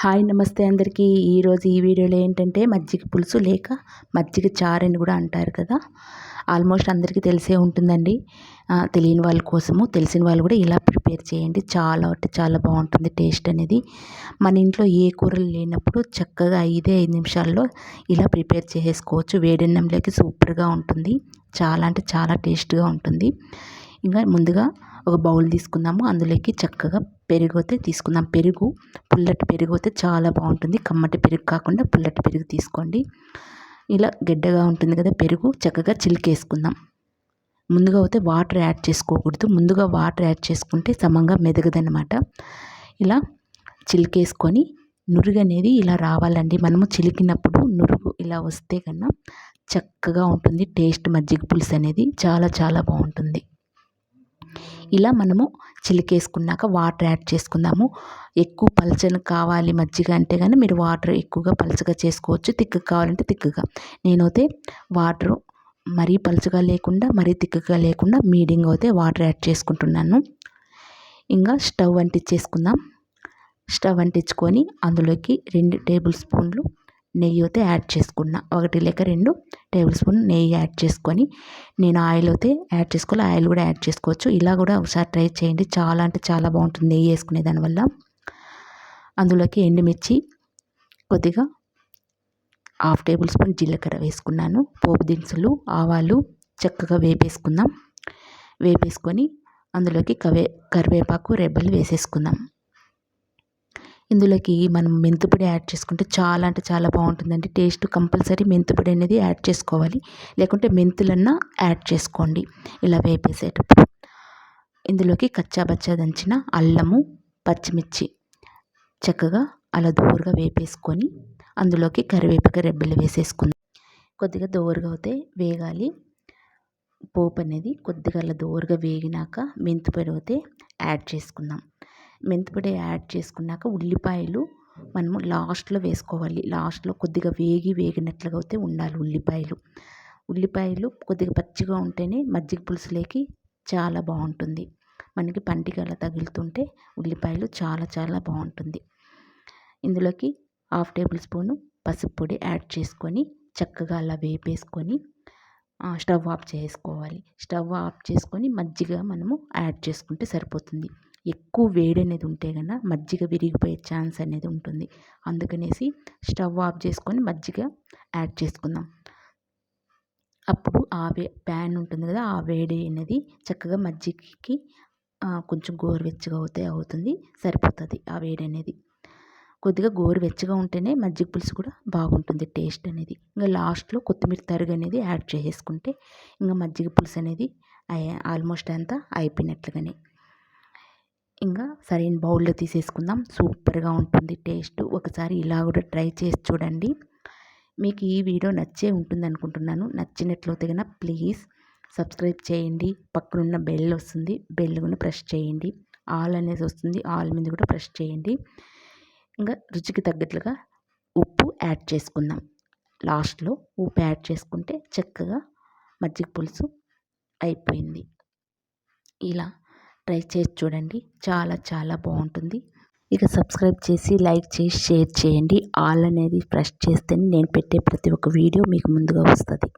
Hi నమస్తే అందరికీ. ఈరోజు ఈ వీడియోలో ఏంటంటే మజ్జిగ పులుసు లేక మజ్జిగ చారు అని కూడా అంటారు కదా. ఆల్మోస్ట్ అందరికీ తెలిసే ఉంటుందండి. తెలియని వాళ్ళ కోసము తెలిసిన వాళ్ళు కూడా ఇలా ప్రిపేర్ చేయండి. చాలా అంటే చాలా బాగుంటుంది టేస్ట్ అనేది. మన ఇంట్లో ఏ కూరలు లేనప్పుడు చక్కగా ఐదే ఐదు నిమిషాల్లో ఇలా ప్రిపేర్ చేసుకోవచ్చు వేడన్నంలోకి సూపర్గా ఉంటుంది. చాలా అంటే చాలా టేస్ట్గా ఉంటుంది. ఇంకా ముందుగా ఒక బౌల్ తీసుకుందాము అందులోకి చక్కగా పెరుగు అయితే తీసుకుందాం పెరుగు పుల్లటి పెరుగు అయితే చాలా బాగుంటుంది. కమ్మటి పెరుగు కాకుండా పుల్లటి పెరుగు తీసుకోండి. ఇలా గడ్డగా ఉంటుంది కదా పెరుగు చక్కగా చిలికేసుకుందాం. ముందుగా అయితే వాటర్ యాడ్ చేసుకోకూడదు. ముందుగా వాటర్ యాడ్ చేసుకుంటే సమంగా మెదగదనమాట ఇలా చిలికేసుకొని నురుగు అనేది ఇలా రావాలండి. మనము చిలికినప్పుడు నురుగు ఇలా వస్తే కన్నా చక్కగా ఉంటుంది. టేస్ట్ మజ్జిగ పులుసు అనేది చాలా చాలా బాగుంటుంది. ఇలా మనము చిలికేసుకున్నాక వాటర్ యాడ్ చేసుకుందాము. ఎక్కువ పలచని కావాలి మజ్జిగ అంటే కానీ మీరు వాటర్ ఎక్కువగా పలచగా చేసుకోవచ్చు. తిక్కగా కావాలంటే తిక్కగా. నేనైతే వాటరు మరీ పలుచగా లేకుండా మరీ తిక్కగా లేకుండా మీడియంగా అయితే వాటర్ యాడ్ చేసుకుంటున్నాను. ఇంకా స్టవ్ అంటించేసుకుందాం. స్టవ్ అంటించుకొని అందులోకి రెండు టేబుల్ స్పూన్లు నెయ్యి అయితే యాడ్ చేసుకున్నా. ఒకటి లేక రెండు టేబుల్ స్పూన్ నెయ్యి యాడ్ చేసుకొని నేను ఆయిల్ అయితే యాడ్ చేసుకోవాలి. ఆయిల్ కూడా యాడ్ చేసుకోవచ్చు. ఇలా కూడా ఒకసారి ట్రై చేయండి. చాలా అంటే చాలా బాగుంటుంది నెయ్యి వేసుకునే దానివల్ల అందులోకి ఎండుమిర్చి కొద్దిగా హాఫ్ టేబుల్ స్పూన్ జీలకర్ర వేసుకున్నాను. పోపు దినుసులు ఆవాలు చక్కగా వేపేసుకుందాం. వేపేసుకొని అందులోకి కవే కరివేపాకు రెబ్బలు వేసేసుకుందాం. ఇందులోకి మనం మెంతిపొడి యాడ్ చేసుకుంటే చాలా అంటే చాలా బాగుంటుందండి. టేస్ట్ కంపల్సరీ మెంతిపొడి అనేది యాడ్ చేసుకోవాలి. లేకుంటే మెంతులన్నా యాడ్ చేసుకోండి. ఇలా వేపేసేటప్పుడు. ఇందులోకి కచ్చాబచ్చా దంచిన అల్లము పచ్చిమిర్చి చక్కగా అలా దూరగా వేపేసుకొని అందులోకి కరివేపాకు రెబ్బలు వేసేసుకుందాం. కొద్దిగా దోరగా అయితే వేగాలి. పోపు అనేది కొద్దిగా అలా దోరగా వేగినాక మెంతిపొడి అయితే యాడ్ చేసుకుందాం. మెంతిపొడి యాడ్ చేసుకున్నాక ఉల్లిపాయలు మనము లాస్ట్లో వేసుకోవాలి. లాస్ట్లో కొద్దిగా వేగి వేగినట్లుగా అయితే ఉండాలి ఉల్లిపాయలు. ఉల్లిపాయలు కొద్దిగా పచ్చిగా ఉంటేనే మజ్జిగ పులుసులోకి చాలా బాగుంటుంది. మనకి పంటికల అలా తగులుతుంటే ఉల్లిపాయలు చాలా చాలా బాగుంటుంది. ఇందులోకి హాఫ్ టేబుల్ స్పూను పసుపు పొడి యాడ్ చేసుకొని చక్కగా అలా వేపేసుకొని స్టవ్ ఆఫ్ చేసుకోవాలి. స్టవ్ ఆఫ్ చేసుకొని మజ్జిగ మనము యాడ్ చేసుకుంటే సరిపోతుంది. ఎక్కువ వేడి అనేది ఉంటే కన్నా మజ్జిగ విరిగిపోయే ఛాన్స్ అనేది ఉంటుంది. అందుకనేసి స్టవ్ ఆఫ్ చేసుకొని మజ్జిగ యాడ్ చేసుకుందాం. అప్పుడు ఆ వే ప్యాన్ ఉంటుంది కదా ఆ వేడి అనేది చక్కగా మజ్జిగకి కొంచెం గోరువెచ్చగా అవుతే అవుతుంది సరిపోతుంది ఆ వేడి అనేది. కొద్దిగా గోరువెచ్చగా ఉంటేనే మజ్జిగ పులుసు కూడా బాగుంటుంది టేస్ట్ అనేది. ఇంకా లాస్ట్లో కొత్తిమీర తరుగు అనేది యాడ్ చేసుకుంటే ఇంకా మజ్జిగ పులుసు అనేది ఆల్మోస్ట్ అంతా అయిపోయినట్లుగానే. ఇంకా సరైన బౌల్లో తీసేసుకుందాం. సూపర్గా ఉంటుంది టేస్ట్. ఒకసారి ఇలా కూడా ట్రై చేసి చూడండి. మీకు ఈ వీడియో నచ్చే ఉంటుంది అనుకుంటున్నాను. నచ్చినట్లయితే కనుక ప్లీజ్ సబ్స్క్రైబ్ చేయండి. పక్కనున్న బెల్ వస్తుంది. బెల్ కూడా ప్రెస్ చేయండి. ఆల్ అనేది వస్తుంది. ఆల్ మీద కూడా ప్రెస్ చేయండి. ఇంకా రుచికి తగ్గట్లుగా ఉప్పు యాడ్ చేసుకుందాం. లాస్ట్లో ఉప్పు యాడ్ చేసుకుంటే చక్కగా మజ్జిగ పులుసు అయిపోయింది. ఇలా ట్రై చేసి చూడండి. చాలా చాలా బాగుంటుంది. ఇక సబ్స్క్రైబ్ చేసి లైక్ చేసి షేర్ చేయండి. ఆల్ అనేది ప్రెస్ చేస్తేనే నేను పెట్టే ప్రతి ఒక్క వీడియో మీకు ముందుగా వస్తుంది.